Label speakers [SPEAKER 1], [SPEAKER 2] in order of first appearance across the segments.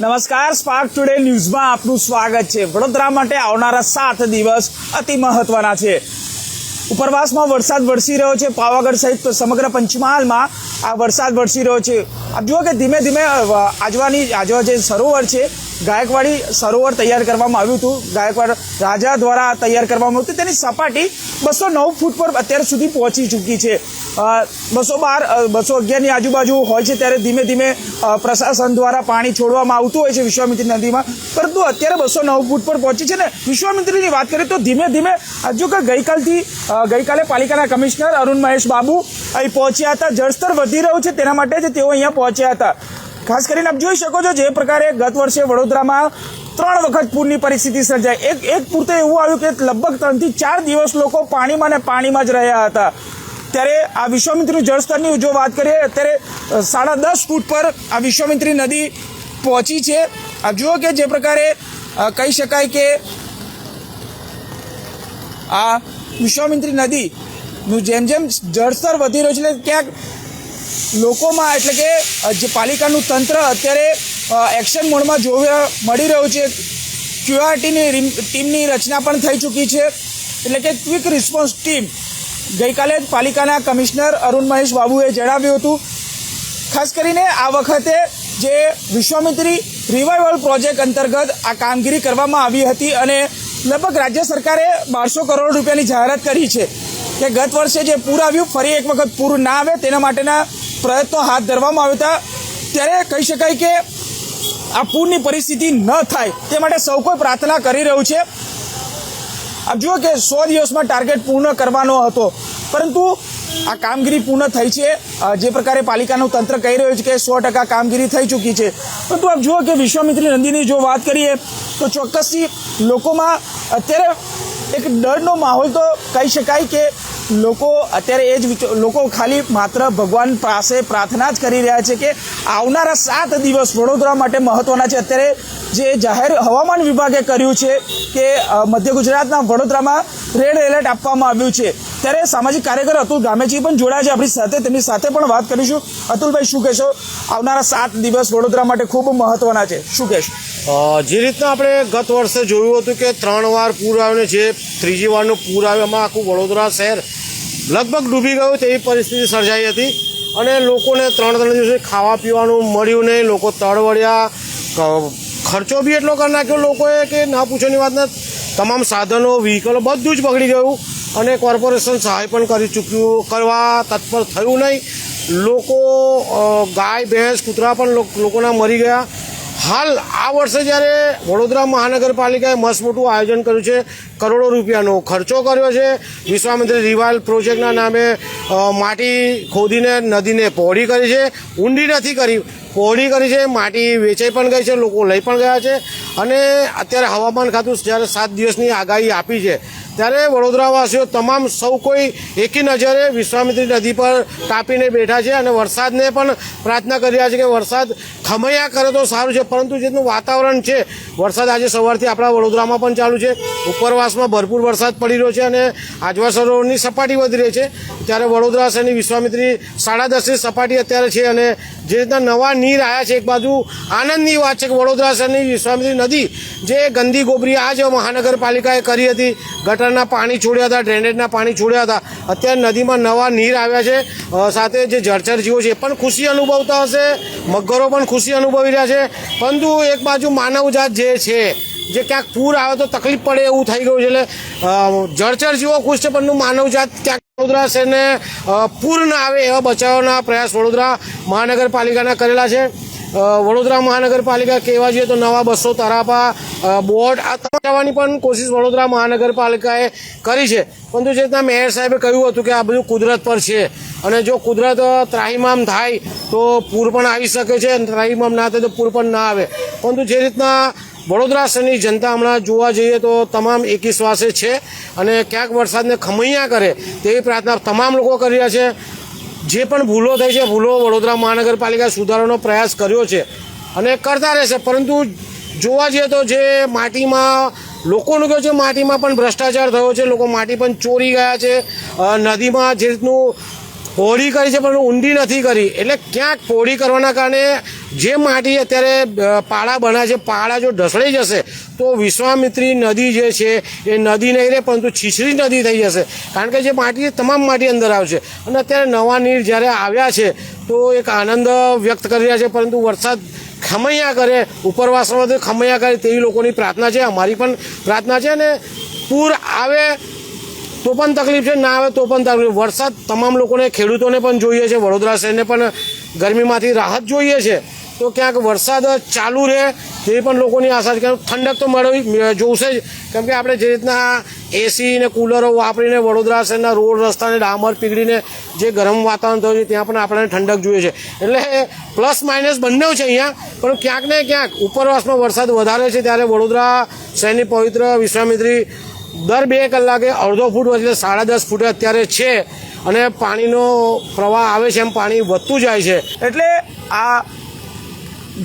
[SPEAKER 1] નમસ્કાર spark today ન્યૂઝમાં આપનું સ્વાગત છે. વડોદરા માટે આવનારા સાત દિવસ અતિ મહત્વના છે. ઉપરવાસમાં વરસાદ વરસી રહ્યો છે. પાવાગઢ સહિત સમગ્ર પંચમહાલમાં આ વરસાદ વરસી રહ્યો છે. આપ જુઓ કે ધીમે ધીમે આજવાની, આજવા જે સરોવર છે, ગાયકવાડી સરોવર તૈયાર કરવામાં આવ્યું હતું. ગાયકવાડ રાજા દ્વારા તૈયાર કરવામાં હતું. તેની સપાટી બસો નવ ફૂટ પર અત્યાર સુધી પહોંચી ચૂકી છે. બસો બાર બસો અગિયારની આજુબાજુ હોય છે ત્યારે ધીમે ધીમે પ્રશાસન દ્વારા પાણી છોડવામાં આવતું હોય છે વિશ્વામિત્રી નદીમાં. પરંતુ અત્યારે બસો નવ ફૂટ પર પહોંચી છે ને વિશ્વામિત્રીની વાત કરીએ તો ધીમે ધીમે હજુ કે ગઈકાલથી ગઈકાલે પાલિકાના કમિશનર અરુણ મહેશ બાબુ અહીં પહોંચ્યા હતા. જળસ્તર વધી રહ્યું છે તેના માટે જ તેઓ અહીંયા પહોંચ્યા હતા. ખાસ કરીને આપ જોઈ શકો છો જે પ્રકારે ગત વર્ષે વડોદરામાં ત્રણ વખત પૂરની પરિસ્થિતિ સર્જાઈ. એક એક પૂરતે એવું આવ્યું કે લગભગ ત્રણથી ચાર દિવસ લોકો પાણીમાં ને પાણીમાં જ રહ્યા હતા. ત્યારે આ વિશ્વામિત્રી જળસ્તરની જો વાત કરીએ, અત્યારે સાડા દસ ફૂટ પર આ વિશ્વામિત્રી નદી પહોંચી છે. આપ જુઓ કે જે પ્રકારે કહી શકાય કે આ વિશ્વામિત્રી નદીનું જેમ જેમ જળસ્તર વધી રહ્યું છે એટલે ક્યાંક લોકોમાં એટલે કે જે પાલિકાનું તંત્ર અત્યારે એક્શન મોડમાં જોવા, મળી રહ્યું છે. ક્યુઆરટીની ટીમની રચના પણ થઈ ચૂકી છે. એટલે કે ક્વિક રિસ્પોન્સ ટીમ ગઈકાલે જ પાલિકાના કમિશનર અરુણ મહેશ બાબુએ જણાવ્યું હતું. ખાસ કરીને આ વખતે જે વિશ્વામિત્રી રિવાઇવલ પ્રોજેક્ટ અંતર્ગત આ કામગીરી કરવામાં આવી હતી અને લગભગ રાજ્ય સરકારે બારસો કરોડ રૂપિયાની જાહેરાત કરી છે કે ગત વર્ષે જે પૂર આવ્યું, ફરી એક વખત પૂર ના આવે તેના માટેના પ્રયત્નો હાથ ધરવામાં આવ્યા હતા. ત્યારે કહી શકાય કે આ પૂરની પરિસ્થિતિ ન થાય તે માટે સૌ કોઈ પ્રાર્થના કરી રહ્યું છે. આપ જુઓ કે સો દિવસમાં ટાર્ગેટ પૂર્ણ કરવાનો હતો, પરંતુ આ કામગીરી પૂર્ણ થઈ છે. જે પ્રકારે પાલિકાનું તંત્ર કહી રહ્યું છે કે સો ટકા કામગીરી થઈ ચૂકી છે. પરંતુ આપ જુઓ કે વિશ્વામિત્રી નદીની જો વાત કરીએ તો ચોક્કસથી લોકોમાં અત્યારે એક ડરનો માહોલ તો કહી શકાય કે લોકો અત્યારે એ જ લોકો ખાલી માત્ર ભગવાન પાસે પ્રાર્થના જ કરી રહ્યા છે કે આવનારા સાત દિવસ વડોદરા માટે મહત્ત્વના છે. અત્યારે જે જાહેર હવામાન વિભાગે કર્યું છે કે મધ્ય ગુજરાતના વડોદરામાં રેડ એલર્ટ આપવામાં આવ્યું છે. ત્યારે સામાજિક કાર્યકર અતુલ ગામેજી પણ જોડાયા છે. આપણી સાથે તેમની સાથે પણ વાત કરીશું. અતુલભાઈ, શું કહેશો? આવનારા સાત દિવસ વડોદરા માટે ખૂબ મહત્ત્વના છે. શું કહેશો?
[SPEAKER 2] જે રીતના આપણે ગત વર્ષે જોયું હતું કે ત્રણ વાર પૂર આવ્યું જે ત્રીજી વારનું પૂર આવ્યું, એમાં આખું વડોદરા શહેર લગભગ ડૂબી ગયું તેવી પરિસ્થિતિ સર્જાઈ હતી અને લોકોને ત્રણ ત્રણ દિવસે ખાવા પીવાનું મળ્યું નહીં, લોકો તળવળ્યા ખર્ચો બી એટલો કરી નાખ્યો લોકોએ કે ના પૂછોની વાત ને. તમામ સાધનો વ્હીકલો બધું જ બગડી ગયું અને કોર્પોરેશન સહાય પણ કરી ચૂક્યું, કરવા તત્પર થયું નહીં. લોકો ગાય, ભેંસ, કૂતરા પણ લોકોના મરી ગયા. હાલ આ વર્ષે જ્યારે વડોદરા મહાનગરપાલિકાએ મસ્ત મોટું આયોજન કર્યું છે, કરોડો રૂપિયાનો ખર્ચો કર્યો છે. વિશ્વામિત્રી રિવાલ પ્રોજેક્ટના નામે માટી ખોદીને નદીને પહોળી કરી છે. ઊંડી નથી કરી, પહોળી કરી છે. માટી વેચાઈ પણ ગઈ છે, લોકો લઈ પણ ગયા છે. અને અત્યારે હવામાન ખાતું જ્યારે સાત દિવસની આગાહી આપી છે ત્યારે વડોદરાવાસીઓ તમામ સૌ કોઈ એકી નજરે વિશ્વામિત્રી નદી પર તાપીને બેઠા છે અને વરસાદને પણ પ્રાર્થના કરી રહ્યા છે કે વરસાદ ખમૈયા કરે તો સારું છે, પરંતુ જેનું વાતાવરણ છે, વરસાદ આજે સવારથી આપણા વડોદરામાં પણ ચાલુ છે. ઉપરવાસમાં ભરપૂર વરસાદ પડી રહ્યો છે અને આજવા સરોવરની સપાટી વધી રહી છે. ત્યારે વડોદરા શહેરની વિશ્વામિત્રી સાડા દસની સપાટી અત્યારે છે અને જે રીતના નવા નીર આવ્યા છે એક બાજુ, આનંદની વાત છે કે વડોદરા શહેરની વિશ્વામિત્રી નદી જે ગંદી ગોબરી આ જ મહાનગરપાલિકાએ કરી હતી. ગટરના પાણી છોડ્યા હતા, ડ્રેનેજના પાણી છોડ્યા હતા. અત્યારે નદીમાં નવા નીર આવ્યા છે. સાથે જે જળચર જીવો છે પણ ખુશી અનુભવતા હશે. મગરો પણ ખુશી અનુભવી રહ્યા છે. પરંતુ એક બાજુ માનવજાત જે છે, જે ક્યાંક પૂર આવે તો તકલીફ પડે એવું થઈ ગયું છે. એટલે જળચર જીવો ખુશ છે, પરંતુ માનવજાત ક્યાંક વડોદરા શહેરને ને પૂર ન આવે એવા બચાવના પ્રયાસ વડોદરા મહાનગરપાલિકાના કરેલા છે. વડોદરા મહાનગરપાલિકા કહેવા જઈએ તો નવા બસો તરાપા બોર્ડ, આ તમાવાની પણ કોશિશ વડોદરા મહાનગરપાલિકાએ કરી છે. પરંતુ જે રીતના મેયર સાહેબે કહ્યું હતું કે આ બધું કુદરત પર છે અને જો કુદરત ત્રાહિમામ થાય તો પૂર પણ આવી શકે છે અને ત્રાહિમામ ના થાય તો પૂર પણ ના આવે. પરંતુ જે રીતના વડોદરા શહેરની જનતા હમણાં જોવા જઈએ તો તમામ એકી શ્વાસે છે અને ક્યાંક વરસાદને ખમૈયા કરે તેવી પ્રાર્થના તમામ લોકો કરી રહ્યા છે. જે પણ ભૂલો થઈ છે, ભૂલો વડોદરા મહાનગરપાલિકા સુધારવાનો પ્રયાસ કર્યો છે અને કરતા રહેશે. પરંતુ જોવા જઈએ તો જે માટીમાં, લોકોનું કહ્યું છે માટીમાં પણ ભ્રષ્ટાચાર થયો છે, લોકો માટી પણ ચોરી ગયા છે. નદીમાં જે રીતનું પહોળી કરી છે, પણ ઊંડી નથી કરી. એટલે ક્યાંક પહોળી કરવાના કારણે જે માટી અત્યારે પાળા બના છે, પાળા જો ઢસડાઈ જશે, તો વિશ્વામિત્રી નદી જે છે, એ નદી નહીં રહે પરંતુ છીછરી નદી થઈ જશે. કારણ કે જે માટી તમામ માટી અંદર આવશે અને અત્યારે નવા નીર જ્યારે આવ્યા છે, તો એક આનંદ વ્યક્ત કરી રહ્યા છે, પરંતુ વરસાદ ખમૈયા કરે, ઉપરવાસમાં તો ખમૈયા કરે તેવી લોકોની પ્રાર્થના છે, અમારી પણ પ્રાર્થના છે. અને પૂર આવે તો પણ તકલીફ છે, ના આવે તો પણ તકલીફ. વરસાદ તમામ લોકોને, ખેડૂતોને પણ જોઈએ છે, વડોદરા શહેરને પણ ગરમીમાંથી રાહત જોઈએ છે. તો ક્યાંક વરસાદ ચાલુ રહે તેવી પણ લોકોની આશા છે. ઠંડક તો મળવી જોશે જ. કેમ કે આપણે જે રીતના એસી ને કુલરો વાપરીને વડોદરા શહેરના રોડ રસ્તાને ડામર પીગળીને જે ગરમ વાતાવરણ થયું છે, ત્યાં પણ આપણને ઠંડક જોઈએ છે. એટલે પ્લસ માઇનસ બંને છે અહીંયા, પણ ક્યાંક ને ક્યાંક ઉપરવાસમાં વરસાદ વધારે છે, ત્યારે વડોદરા શહેરની પવિત્ર વિશ્વામિત્રી દર બે કલાકે અડધો ફૂટ એટલે સાડા દસ ફૂટે અત્યારે છે અને પાણીનો પ્રવાહ આવે છે, એમ પાણી વધતું જાય છે.
[SPEAKER 1] એટલે આ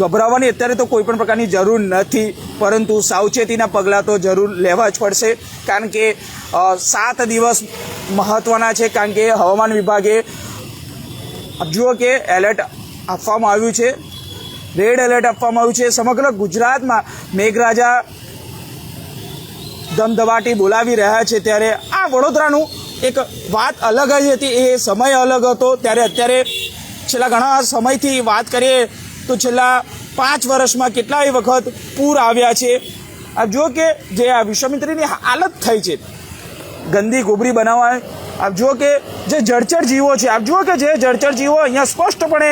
[SPEAKER 1] ગભરાવાની અત્યારે તો કોઈ પણ પ્રકારની જરૂર નથી, પરંતુ સાવચેતીના પગલાં તો જરૂર લેવા જ પડશે, કારણ કે સાત દિવસ મહત્ત્વના છે, કારણ કે હવામાન વિભાગે જુઓ કે એલર્ટ આપવામાં આવ્યું છે, રેડ એલર્ટ આપવામાં આવ્યું છે. સમગ્ર ગુજરાતમાં મેઘરાજા ધમધમાટી બોલાવી રહ્યા છે ત્યારે આ વડોદરાનું એક વાત અલગ જ હતી. એ સમય અલગ હતો. ત્યારે અત્યારે છેલ્લા ઘણા સમયથી વાત કરીએ તો છેલ્લા પાંચ વર્ષમાં કેટલાય વખત પૂર આવ્યા છે. આપ જુઓ કે જે આ વિશ્વામિત્રીની હાલત થઈ છે, ગંદી ગોબરી બનાવવા આપ જુઓ કે જે જળચર જીવો છે, આપ જુઓ કે જે જળચર જીવો અહીંયા સ્પષ્ટપણે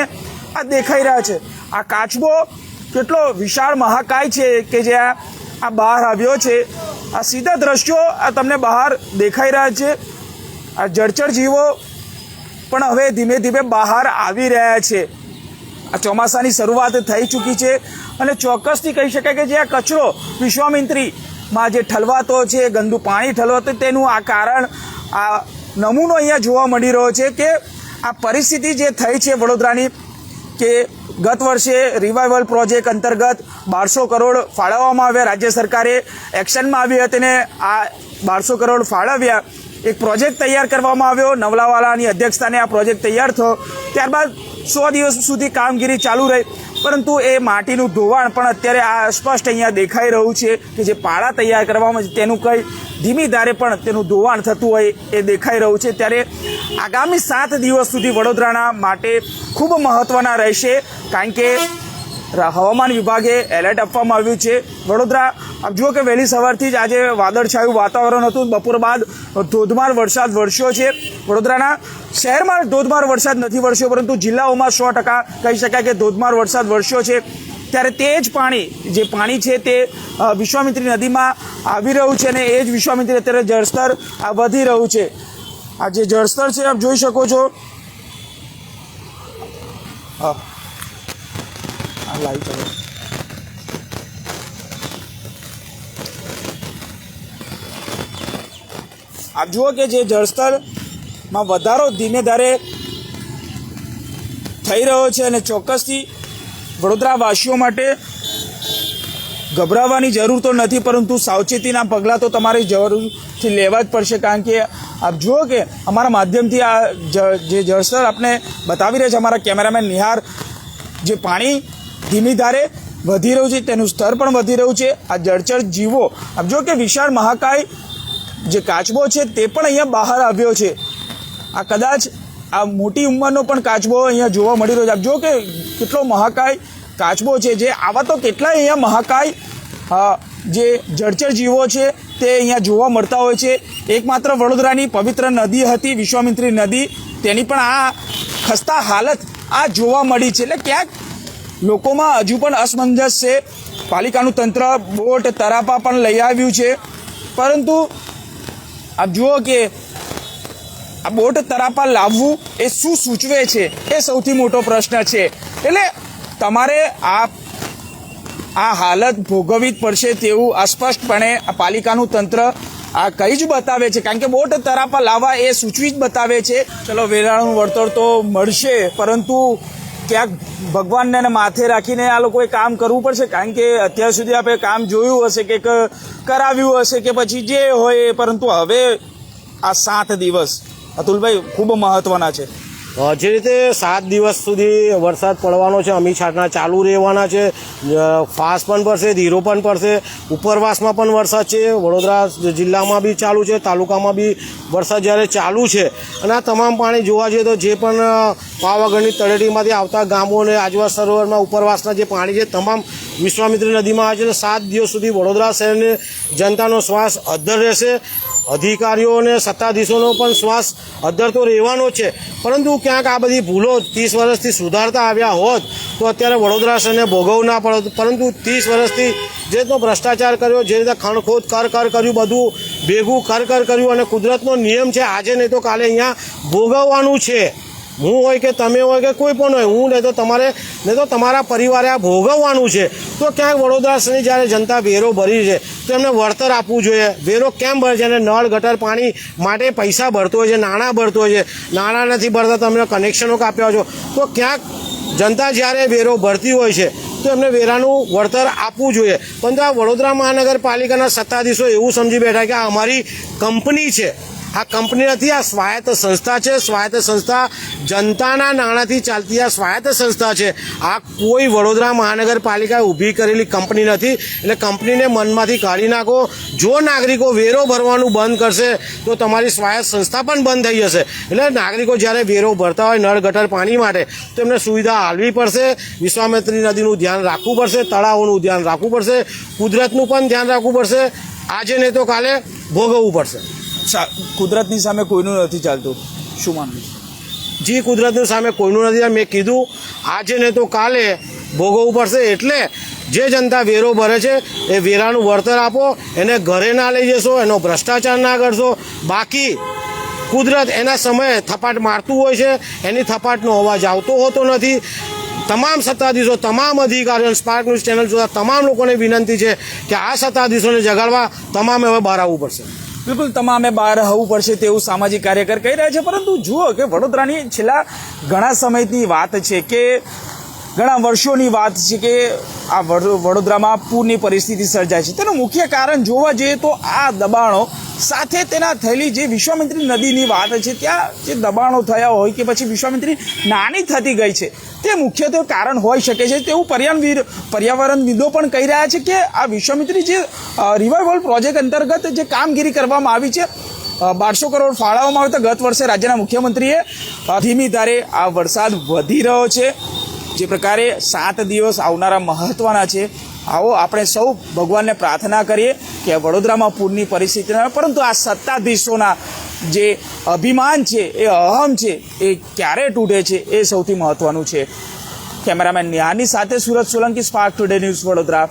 [SPEAKER 1] આ દેખાઈ રહ્યા છે. આ કાચબો કેટલો વિશાળ મહાકાય છે કે જે આ આ બહાર આવ્યો છે. આ સીધા દ્રશ્યો આ તમને બહાર દેખાઈ રહ્યા છે. આ જળચર જીવો પણ હવે ધીમે ધીમે બહાર આવી રહ્યા છે. આ ચોમાસાની શરૂઆત થઈ ચૂકી છે અને ચોક્કસથી કહી શકાય કે જે આ કચરો વિશ્વામિત્રીમાં જે ઠલવાતો છે, ગંદુ પાણી ઠલવાતો તેનું આ કારણ આ નમૂનો અહીંયા જોવા મળી રહ્યો છે કે આ પરિસ્થિતિ જે થઈ છે વડોદરાની કે ગત વર્ષે રિવાઇવલ પ્રોજેક્ટ અંતર્ગત બારસો કરોડ ફાળવવામાં આવ્યા. રાજ્ય સરકારે એક્શનમાં આવી હતી ને આ બારસો કરોડ ફાળવ્યા. એક પ્રોજેક્ટ તૈયાર કરવામાં આવ્યો. નવલાવાલાની અધ્યક્ષતાને આ પ્રોજેક્ટ તૈયાર થયો. ત્યારબાદ સો દિવસ સુધી કામગીરી ચાલુ રહી. પરંતુ એ માટીનું ધોવાણ પણ અત્યારે આ સ્પષ્ટ અહીંયા દેખાઈ રહ્યું છે કે જે પાળા તૈયાર કરવામાં તેનું કંઈ ધીમી ધારે પણ તેનું ધોવાણ થતું હોય એ દેખાઈ રહ્યું છે. ત્યારે આગામી સાત દિવસ સુધી વડોદરાના માટે ખૂબ મહત્ત્વના રહેશે, કારણ કે હવામાન વિભાગે એલર્ટ આપવામાં આવ્યું છે. વડોદરા આપ જુઓ કે વહેલી સવારથી જ આજે વાદળછાયું વાતાવરણ હતું. બપોર બાદ ધોધમાર વરસાદ વરસ્યો છે. વડોદરાના શહેરમાં ધોધમાર વરસાદ નથી વરસ્યો, પરંતુ જિલ્લાઓમાં સો ટકા કહી શકાય કે ધોધમાર વરસાદ વરસ્યો છે. ત્યારે તે જ પાણી, જે પાણી છે તે વિશ્વામિત્રી નદીમાં આવી રહ્યું છે અને એ જ વિશ્વામિત્રી અત્યારે જળસ્તર વધી રહ્યું છે. આ જે જળસ્તર છે, આપ જોઈ શકો છો. હા. આ લાઈટ હવે આપ જુઓ કે જે જળસ્તરમાં વધારો ધીમે ધારે થઈ રહ્યો છે અને ચોક્કસથી વડોદરાવાસીઓ માટે ગભરાવાની જરૂર તો નથી, પરંતુ સાવચેતીના પગલાં તો તમારે જરૂરથી લેવા જ પડશે, કારણ કે આપ જુઓ કે અમારા માધ્યમથી આ જે જળસ્તર આપણે બતાવી રહ્યા છે, અમારા કેમેરામેન નિહાર, જે પાણી ધીમી ધારે વધી રહ્યું છે, તેનું સ્તર પણ વધી રહ્યું છે. આ જળચર જીવો આપ જો કે વિશાળ મહાકાય જે કાચબો છે, તે પણ અહીંયા બહાર આવ્યો છે. આ કદાચ આ મોટી ઉંમરનો પણ કાચબો અહીંયા જોવા મળી રહ્યો છે. આપ જો કે કેટલો મહાકાય કાચબો છે, જે આવા તો કેટલાય અહીંયા મહાકાય જે જળચર જીવો છે, તે અહીંયા જોવા મળતા હોય છે. એકમાત્ર વડોદરાની પવિત્ર નદી હતી, વિશ્વામિત્રી નદી. તેની પણ આ ખસ્તા હાલત આ જોવા મળી છે. એટલે ક્યાંક લોકોમાં હજુ પણ અસમંજસ છે. પાલિકાનું તંત્ર બોટ, તરાપા પણ લઈ આવ્યું છે. પરંતુ આપ જુઓ કે આ બોટ, તરાપા લાવવું એ શું સૂચવે છે? એ સૌથી મોટો પ્રશ્ન છે. એટલે તમારે આ આ હાલત ભોગવવી જ પડશે તેવું અસ્પષ્ટપણે આ પાલિકાનું તંત્ર આ કઈ જ બતાવે છે. કારણ કે બોટ, તરાપા લાવવા એ સૂચવી જ બતાવે છે. ચલો, વેરાણું વળતર તો મળશે, પરંતુ ક્યાંક ભગવાનને માથે રાખીને આ લોકોએ કામ કરવું પડશે? કારણ કે અત્યાર સુધી આપણે કામ જોયું હશે કે કરાવ્યું હશે કે પછી જે હોય પરંતુ હવે આ સાત દિવસ અતુલભાઈ ખૂબ મહત્વના છે.
[SPEAKER 2] જે રીતે સાત દિવસ સુધી વરસાદ પડવાનો છે અમી છાંટના ચાલુ રહેવાના છે ફાસ પણ પડશે, ધીરો પણ પડશે, ઉપરવાસમાં પણ વરસાદ છે, વડોદરા જિલ્લામાં બી ચાલુ છે, તાલુકામાં બી વરસાદ જ્યારે ચાલુ છે. અને આ તમામ પાણી જોવા જઈએ તો જે પણ પાવાગઢની તળેટીમાંથી આવતા ગામો અને આજવા સરોવરમાં ઉપરવાસના જે પાણી છે, તમામ વિશ્વામિત્રી નદીમાં આવે છે સાત દિવસ સુધી વડોદરા શહેરની જનતાનો શ્વાસ અદ્ધર રહેશે. અધિકારીઓ અને સત્તાધીશોનો પણ શ્વાસ અદ્ધર તો રહેવાનો છે. પરંતુ ક્યાંક આ બધી ભૂલો ત્રીસ વર્ષથી સુધારતા આવ્યા હોત, તો અત્યારે વડોદરા શહેરને ભોગવવું ના પડત. પરંતુ ત્રીસ વર્ષથી જે રીતનો ભ્રષ્ટાચાર કર્યો, જે રીતે ખણખોદ કર કર કર્યું, બધું ભેગું કર કર કર્યું અને કુદરતનો નિયમ છે, આજે નહીં તો કાલે અહીંયા ભોગવવાનું છે. હું હોય કે તમે હોય કે કોઈ પણ હોય, હું નહીં તો તમારે નહીં તો તમારા પરિવારે આ ભોગવવાનું છે. તો ક્યાંક વડોદરા શ્રી જ્યારે જનતા વેરો ભરી છે, તો એમને વળતર આપવું જોઈએ. વેરો કેમ ભરે છે? અને નળ, ગટર, પાણી માટે પૈસા ભરતો હોય છે, નાણાં ભરતો હોય છે. નાણાં નથી ભરતા તમને કનેક્શનો કાપ્યા છો. તો ક્યાંક જનતા જ્યારે વેરો ભરતી હોય છે, તો એમને વેરાનું વળતર આપવું જોઈએ. પરંતુ આ વડોદરા મહાનગરપાલિકાના સત્તાધીશો એવું સમજી બેઠા કે આ અમારી કંપની છે. આ કંપની નથી, આ સ્વાયત્ત સંસ્થા છે. સ્વાયત્ત સંસ્થા જનતાના નાણાંથી ચાલતી આ સ્વાયત્ત સંસ્થા છે. આ કોઈ વડોદરા મહાનગરપાલિકાએ ઊભી કરેલી કંપની નથી. એટલે કંપનીને મનમાંથી કાઢી નાખો. જો નાગરિકો વેરો ભરવાનું બંધ કરશે, તો તમારી સ્વાયત્ત સંસ્થા પણ બંધ થઈ જશે. એટલે નાગરિકો જ્યારે વેરો ભરતા હોય નળ, ગટર, પાણી માટે, તો એમને સુવિધા હાલવી પડશે. વિશ્વામિત્રી નદીનું ધ્યાન રાખવું પડશે. તળાવોનું ધ્યાન રાખવું પડશે. કુદરતનું પણ ધ્યાન રાખવું પડશે. આજે નહીં તો કાલે ભોગવવું પડશે.
[SPEAKER 1] કુદરતની સામે કોઈનું નથી ચાલતું. શું માનવું?
[SPEAKER 2] જે, કુદરતની સામે કોઈનું નથી. મેં કીધું, આજે ને તો કાલે ભોગવવું પડશે એટલે જે જનતા વેરો ભરે છે, એ વેરાનું વળતર આપો, એને ઘરે ના લઈ જશો, એનો ભ્રષ્ટાચાર ના કરશો. બાકી કુદરત એના સમયે થપાટ મારતું હોય છે, એની થપાટનો અવાજ આવતો હોતો નથી. તમામ સત્તાધીશો, તમામ અધિકારીઓ, સ્પાર્ક ન્યૂઝ ચેનલ જોતા તમામ લોકોને વિનંતી છે કે આ સત્તાધીશોને જગાડવા, તમામ હવે બહાર આવવું પડશે.
[SPEAKER 1] બિલકુલ, તમામે બહાર આવવું પડશે તેવું સામાજિક કાર્યકર કહી રહ્યા છે. પરંતુ જુઓ કે વડોદરાની છેલ્લા ઘણા સમયની વાત છે કે ઘણા વર્ષોની વાત છે કે આ વડો- વડોદરામાં પૂરની પરિસ્થિતિ સર્જાય છે. તેનું મુખ્ય કારણ જોવા જઈએ તો આ દબાણો સાથે તેના થયેલી જે વિશ્વામિત્રી નદીની વાત છે, ત્યાં જે દબાણો થયા હોય કે પછી વિશ્વામિત્રી નાની થતી ગઈ છે, તે મુખ્યત્વે કારણ હોઈ શકે છે. તેવું પર્યાવરણ પર્યાવરણવિદો પણ કહી રહ્યા છે કે આ વિશ્વામિત્રી જે રિવાઇવલ પ્રોજેક્ટ અંતર્ગત જે કામગીરી કરવામાં આવી છે બારસો કરોડ ફાળવવામાં આવ્યો તો ગત વર્ષે રાજ્યના મુખ્યમંત્રીએ ધીમી ધારે આ વરસાદ વધી રહ્યો છે. જે પ્રકારે સાત દિવસ આવનારા મહત્વના છે આવો આપણે સૌ ભગવાનને પ્રાર્થના કરીએ કે વડોદરામાં પૂરની પરિસ્થિતિ ન આવે. પરંતુ આ સત્તાધીશોના જે અભિમાન છે, એ અહમ છે, એ ક્યારે તૂટે છે, એ સૌથી મહત્વનું છે કેમેરામેન નિહાની સાથે Surat Solanki Spark Today News Vadodara